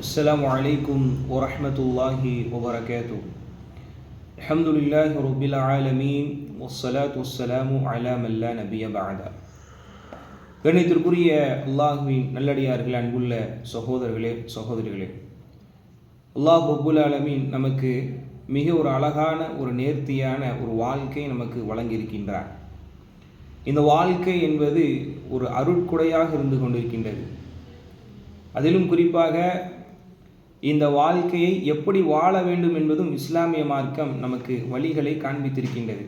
السلام عليكم ورحمة الله وبركاته الحمد لله رب العالمين والصلاة والسلام على من لا نبي بعد கணித்திற்குரிய அல்லாஹுவின் நல்லடியார்கள் அன்புள்ள சகோதரர்களே சகோதரிகளே அல்லாஹ் ரபுல் ஆலமீன் நமக்கு மிக ஒரு அழகான ஒரு நேர்த்தியான ஒரு வாழ்க்கை நமக்கு வழங்கியிருக்கின்றார் இந்த வாழ்க்கை என்பது ஒரு அருட்குடையாக இருந்து கொண்டிருக்கின்றது அதிலும் குறிப்பாக இந்த வாழ்க்கையை எப்படி வாழ வேண்டும் என்பதும் இஸ்லாமிய மார்க்கம் நமக்கு வழிகளை காண்பித்திருக்கின்றது.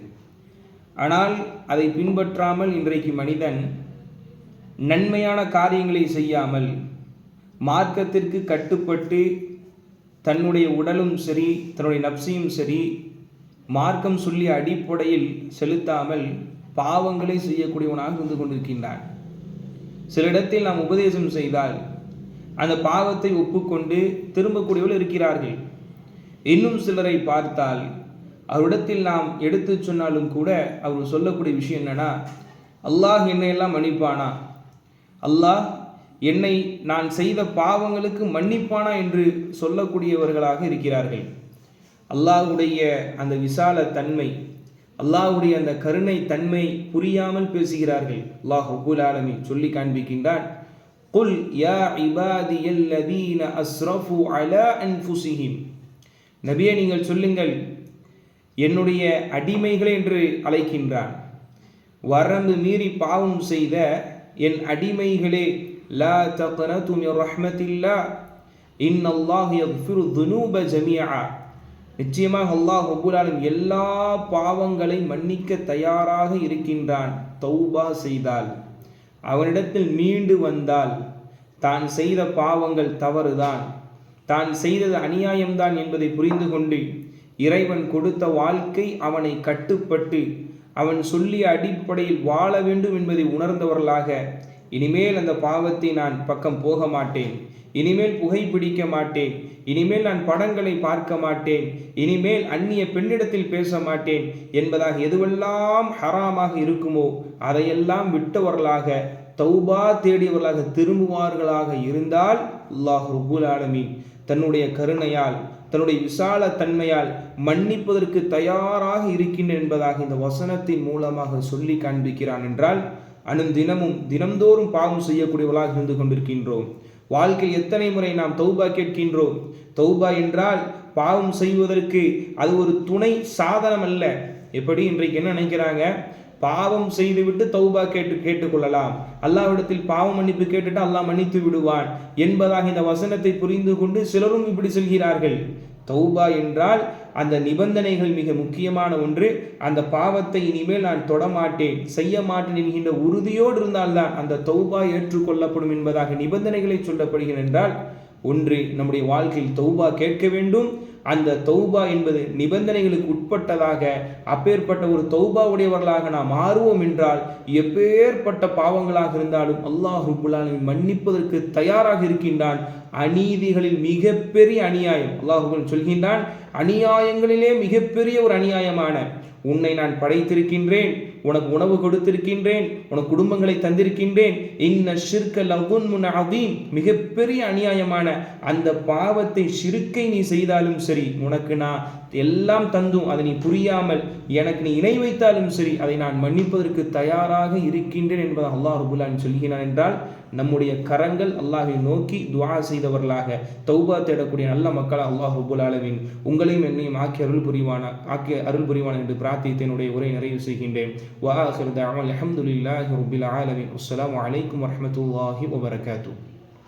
ஆனால் அதை பின்பற்றாமல் இன்றைக்கு மனிதன் நன்மையான காரியங்களை செய்யாமல் மார்க்கத்திற்கு கட்டுப்பட்டு தன்னுடைய உடலும் சரி தன்னுடைய நப்சியும் சரி மார்க்கம் சொல்லி அடிப்படையில் செலுத்தாமல் பாவங்களை செய்யக்கூடியவனாக இருந்து கொண்டிருக்கின்றான். சில இடத்தில் நாம் உபதேசம் செய்தால் அந்த பாவத்தை ஒப்புக்கொண்டு திரும்பக்கூடியவர்கள் இருக்கிறார்கள். இன்னும் சிலரை பார்த்தால் அவரிடத்தில் நாம் எடுத்து சொன்னாலும் கூட அவர் சொல்லக்கூடிய விஷயம் என்னன்னா அல்லாஹ் என்னையெல்லாம் மன்னிப்பானா? அல்லாஹ் என்னை நான் செய்த பாவங்களுக்கு மன்னிப்பானா? என்று சொல்லக்கூடியவர்களாக இருக்கிறார்கள். அல்லாஹுடைய அந்த விசால தன்மை அல்லாஹுடைய அந்த கருணை தன்மை புரியாமல் பேசுகிறார்கள். அல்லாஹ் ரபுல் ஆலமி சொல்லி காண்பிக்கின்றான் குல் யா இபாதியல்லதீன அஸ்ரஃபு அலா அன்ஃபுசிஹிம் நபியை நீங்கள் சொல்லுங்கள் என்னுடைய அடிமைகள் என்று அழைக்கின்றான். வரம்பு மீறி பாவம் செய்த என் அடிமைகளே லா தக்னது மின் ரஹ்மத்தில்லா இன் அல்லாஹ் யக்ஃபிரு துனூப ஜமியா நிச்சயமாக அல்லாஹ் ஒப்புலாலும் எல்லா பாவங்களை மன்னிக்க தயாராக இருக்கின்றான். தௌபா செய்தால். அவனிடத்தில் மீண்டு வந்தால் தான் செய்த பாவங்கள் தவறுதான். தான் செய்தது அநியாயம்தான் என்பதை புரிந்து கொண்டு இறைவன் கொடுத்த வாழ்க்கை அவனை கட்டுப்பட்டு அவன் சொல்லிய அடிப்படையில் வாழ வேண்டும் என்பதை உணர்ந்தவர்களாக இனிமேல் அந்த பாவத்தை நான் பக்கம் போக மாட்டேன். இனிமேல் புகைப்பிடிக்க மாட்டேன். இனிமேல் நான் படங்களை பார்க்க மாட்டேன். இனிமேல் அந்நிய பெண்ணிடத்தில் பேச மாட்டேன். என்பதாக எதுவெல்லாம் ஹராமாக இருக்குமோ அதையெல்லாம் விட்டவர்களாக தௌபா தேடியவர்களாக திரும்புவார்களாக இருந்தால் அல்லாஹ் ருபுல் ஆலமீன் தன்னுடைய கருணையால் தன்னுடைய விசால தன்மையால் மன்னிப்பதற்கு தயாராக இருக்கின்றன என்பதாக இந்த வசனத்தின் மூலமாக சொல்லி காண்பிக்கிறான் என்றால் அனுதினமும் தினந்தோறும் பாவம் செய்யக்கூடியவர்களாக இருந்து கொண்டிருக்கின்றோம். வாழ்க்கையில் எத்தனை முறை நாம் தௌபா கேட்கின்றோம்? தௌபா என்றால் பாவம் செய்வதற்கு அது ஒரு துணை சாதனம் அல்ல எப்படி? இன்றைக்கு என்ன நினைக்கிறாங்க? பாவம் செய்துவிட்டு தௌபா கேட்டு கேட்டுக்கொள்ளலாம். அல்லாவிடத்தில் பாவம் மன்னிப்பு கேட்டுட்டு அல்லாஹ் மன்னித்து விடுவான் என்பதாக இந்த வசனத்தை புரிந்து கொண்டு சிலரும் இப்படி செல்கிறார்கள். தௌபா என்றால் அந்த நிபந்தனைகள் மிக முக்கியமான ஒன்று. அந்த பாவத்தை இனிமேல் நான் தொடமாட்டேன் செய்ய மாட்டேன் என்கின்ற உறுதியோடு இருந்தால்தான் அந்த தௌபா ஏற்றுக்கொள்ளப்படும் என்பதாக நிபந்தனைகளை சொல்லப்படுகிறேன் என்றால் ஒன்று நம்முடைய வாழ்க்கையில் தௌபா கேட்க வேண்டும். அந்த தௌபா என்பது நிபந்தனைகளுக்கு உட்பட்டதாக அப்பேற்பட்ட ஒரு தௌபா உடையவர்களாக நாம் மாறுவோம் என்றால் எப்பேற்பட்ட பாவங்களாக இருந்தாலும் அல்லாஹ் ருபுல்லாலின் மன்னிப்பதற்கு தயாராக இருக்கின்றான். அநீதிகளில் மிகப்பெரிய அநியாயம். அல்லாஹுபுல் சொல்கின்றான் அநியாயங்களிலே மிகப்பெரிய ஒரு அநியாயமான உன்னை நான் படைத்திருக்கின்றேன். உனக்கு உணவு கொடுத்திருக்கின்றேன் உனக்கு குடும்பங்களை தந்திருக்கின்றேன். இன்ன ஷிர்க லகுன் முன் அதீம் மிகப்பெரிய அநியாயமான அந்த பாவத்தை ஷிருக்கை நீ செய்தாலும் சரி உனக்கு நான் எல்லாம் தந்தும் அதை நீ புரியாமல் எனக்கு நீ இணை வைத்தாலும் சரி அதை நான் மன்னிப்பதற்கு தயாராக இருக்கின்றேன் என்பதை அல்லாஹ் ரபுல்லான் சொல்கிறான் என்றால் நம்முடைய கரங்கள் அல்லாஹை நோக்கி துவா செய்தவர்களாக தௌபா தேடக்கூடிய நல்ல மக்கள் அல்லாஹ் ரபுல் அளவின் உங்களையும் என்னையும் ஆக்கி அருள் புரிவானா ஆக்கி அருள் புரிவானா என்று பிரார்த்தித்து என்னுடைய உரை நிறைவு செய்கின்றேன். வா அஹமதுல்லாஹி ரபுல் ஆலமின். அஸ்லாம் வலைக்கம் வரமத்துல்லாஹி வபரகாத்தூ